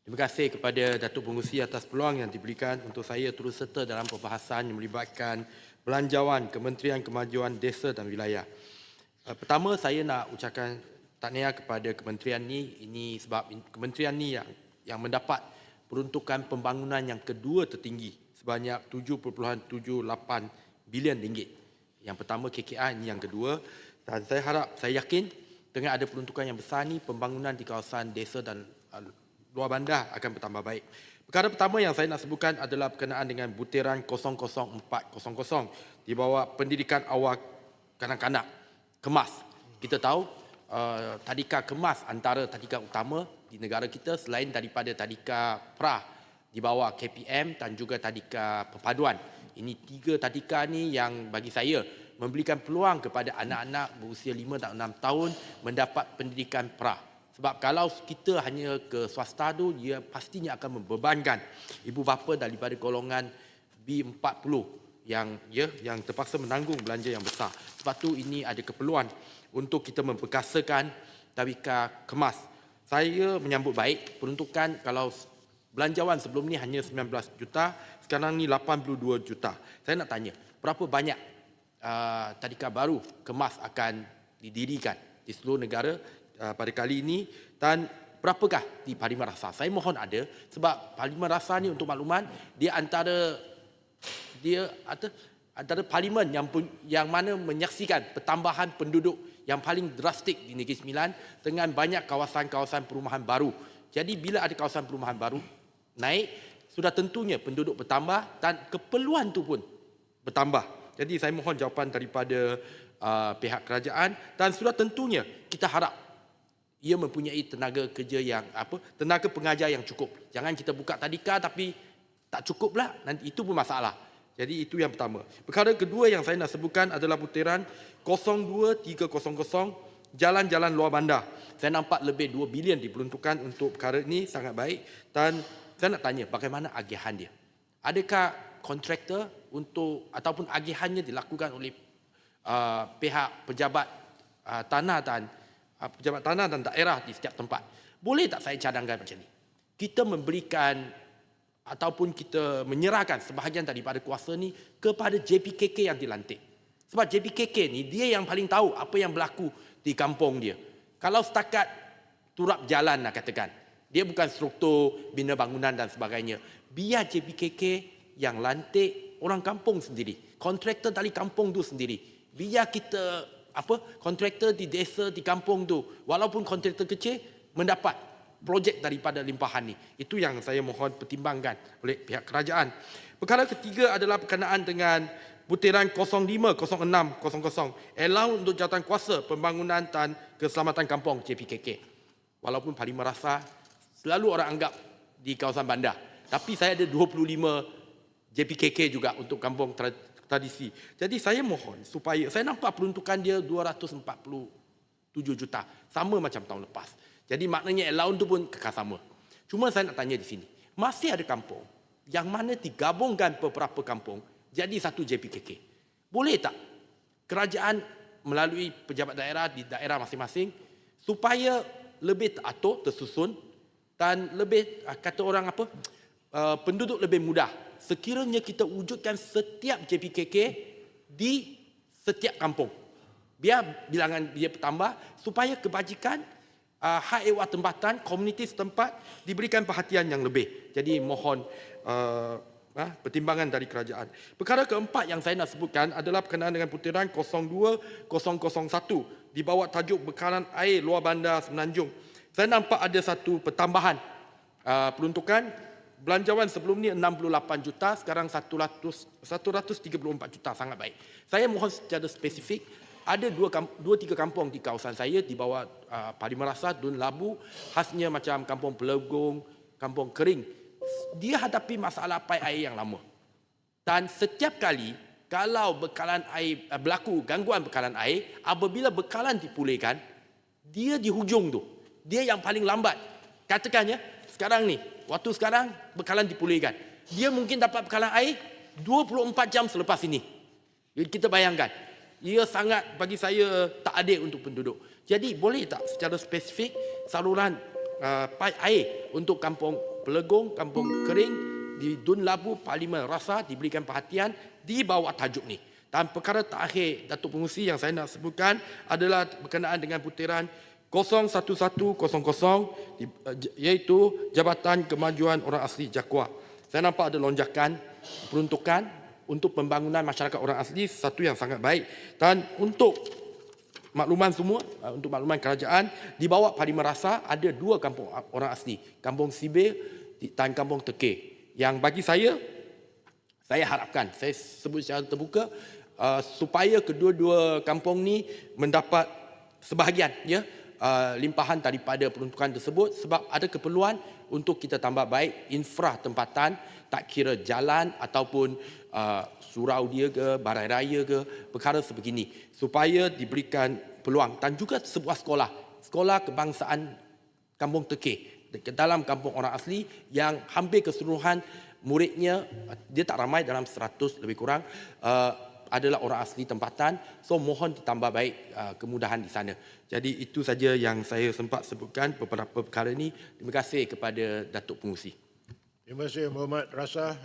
Terima kasih kepada Datuk Pengurusi atas peluang yang diberikan untuk saya turut serta dalam perbahasan yang melibatkan belanjawan Kementerian Kemajuan Desa dan Wilayah. Uh, Pertama, saya nak ucapkan tahniah kepada kementerian ni. Ini sebab kementerian ni yang yang mendapat peruntukan pembangunan yang kedua tertinggi sebanyak 7.78 bilion ringgit. Yang pertama KKR, ini yang kedua. Dan saya harap, saya yakin dengan ada peruntukan yang besar ni, pembangunan di kawasan desa dan uh, luar bandar akan bertambah baik. Perkara pertama yang saya nak sebutkan adalah berkenaan dengan butiran 00400 di bawah pendidikan awal kanak-kanak kemas. Kita tahu uh, tadika kemas antara tadika utama di negara kita selain daripada tadika pra di bawah KPM dan juga tadika perpaduan. Ini tiga tadika ni yang bagi saya memberikan peluang kepada anak-anak berusia 5 dan 6 tahun mendapat pendidikan pra. Sebab kalau kita hanya ke swasta tu, dia pastinya akan membebankan ibu bapa daripada golongan B40 yang ya yang terpaksa menanggung belanja yang besar. Sebab tu ini ada keperluan untuk kita memperkasakan tadika kemas. Saya menyambut baik peruntukan kalau belanjawan sebelum ni hanya 19 juta, sekarang ni 82 juta. Saya nak tanya, berapa banyak uh, tadika baru kemas akan didirikan di seluruh negara pada kali ini dan berapakah di Parlimen Rasa? Saya mohon ada sebab Parlimen Rasa ni untuk makluman dia antara dia ada antara parlimen yang yang mana menyaksikan pertambahan penduduk yang paling drastik di Negeri Sembilan dengan banyak kawasan-kawasan perumahan baru. Jadi bila ada kawasan perumahan baru naik, sudah tentunya penduduk bertambah dan keperluan tu pun bertambah. Jadi saya mohon jawapan daripada uh, pihak kerajaan dan sudah tentunya kita harap ia mempunyai tenaga kerja yang apa tenaga pengajar yang cukup. Jangan kita buka tadika tapi tak cukup lah. Nanti itu pun masalah. Jadi itu yang pertama. Perkara kedua yang saya nak sebutkan adalah putiran 02300 jalan-jalan luar bandar. Saya nampak lebih 2 bilion diperuntukkan untuk perkara ini sangat baik dan saya nak tanya bagaimana agihan dia. Adakah kontraktor untuk ataupun agihannya dilakukan oleh uh, pihak pejabat uh, tanah dan uh, pejabat tanah dan daerah di setiap tempat. Boleh tak saya cadangkan macam ni? Kita memberikan ataupun kita menyerahkan sebahagian daripada kuasa ni kepada JPKK yang dilantik. Sebab JPKK ni dia yang paling tahu apa yang berlaku di kampung dia. Kalau setakat turap jalan nak katakan, dia bukan struktur bina bangunan dan sebagainya. Biar JPKK yang lantik orang kampung sendiri. Kontraktor dari kampung tu sendiri. Biar kita apa kontraktor di desa di kampung tu walaupun kontraktor kecil mendapat projek daripada limpahan ni. Itu yang saya mohon pertimbangkan oleh pihak kerajaan. Perkara ketiga adalah berkenaan dengan butiran 050600 allow untuk jawatan kuasa pembangunan dan keselamatan kampung JPKK. Walaupun Parlimen Rasa selalu orang anggap di kawasan bandar. Tapi saya ada 25 JPKK juga untuk kampung tradisi. Jadi saya mohon supaya saya nampak peruntukan dia 247 juta. Sama macam tahun lepas. Jadi maknanya allowance tu pun kekal sama. Cuma saya nak tanya di sini. Masih ada kampung yang mana digabungkan beberapa kampung jadi satu JPKK. Boleh tak kerajaan melalui pejabat daerah di daerah masing-masing supaya lebih teratur, tersusun dan lebih kata orang apa uh, penduduk lebih mudah. Sekiranya kita wujudkan setiap JPKK di setiap kampung. Biar bilangan dia bertambah supaya kebajikan uh, hak ehwal tempatan komuniti setempat diberikan perhatian yang lebih. Jadi mohon uh, uh, pertimbangan dari kerajaan. Perkara keempat yang saya nak sebutkan adalah berkenaan dengan putiran 02001 di bawah tajuk bekalan air luar bandar Semenanjung. Saya nampak ada satu pertambahan uh, peruntukan belanjawan sebelum ni 68 juta sekarang 100 134 juta sangat baik saya mohon secara spesifik ada dua, dua tiga kampung di kawasan saya di bawah uh, Parlimen Rasa, Dun Labu, khasnya macam kampung Pelegung, kampung Kering. Dia hadapi masalah pai air yang lama. Dan setiap kali kalau bekalan air uh, berlaku gangguan bekalan air, apabila bekalan dipulihkan, dia di hujung tu. Dia yang paling lambat. Katakan ya, sekarang ni, waktu sekarang bekalan dipulihkan. Dia mungkin dapat bekalan air 24 jam selepas ini. Jadi kita bayangkan, ia sangat bagi saya tak adil untuk penduduk. Jadi boleh tak secara spesifik saluran uh, air untuk kampung Pelegong, Kampung Kering di Dun Labu, Parlimen Rasa diberikan perhatian di bawah tajuk ni. Dan perkara terakhir Datuk Pengurusi yang saya nak sebutkan adalah berkenaan dengan putiran 01100 di- eh, iaitu Jabatan Kemajuan Orang Asli Jakwa. Saya nampak ada lonjakan peruntukan untuk pembangunan masyarakat orang asli satu yang sangat baik. Dan untuk makluman semua uh, untuk makluman kerajaan di bawah Parlimen Rasa ada dua kampung orang asli. Kampung di- dan kampung Tekir. Yang bagi saya saya harapkan saya sebut secara terbuka uh, supaya kedua-dua kampung ni mendapat sebahagian ya uh, limpahan daripada peruntukan tersebut sebab ada keperluan untuk kita tambah baik infra tempatan tak kira jalan ataupun uh, surau dia ke barai raya ke perkara sebegini. Supaya diberikan peluang dan juga sebuah sekolah. Sekolah kebangsaan Kampung Tekir ke dalam kampung orang asli yang hampir keseluruhan muridnya dia tak ramai dalam 100 lebih kurang uh, adalah orang asli tempatan so mohon ditambah baik uh, kemudahan di sana. Jadi itu saja yang saya sempat sebutkan beberapa perkara ini. Terima kasih kepada Datuk Pengurusi Terima kasih Muhammad Rasa.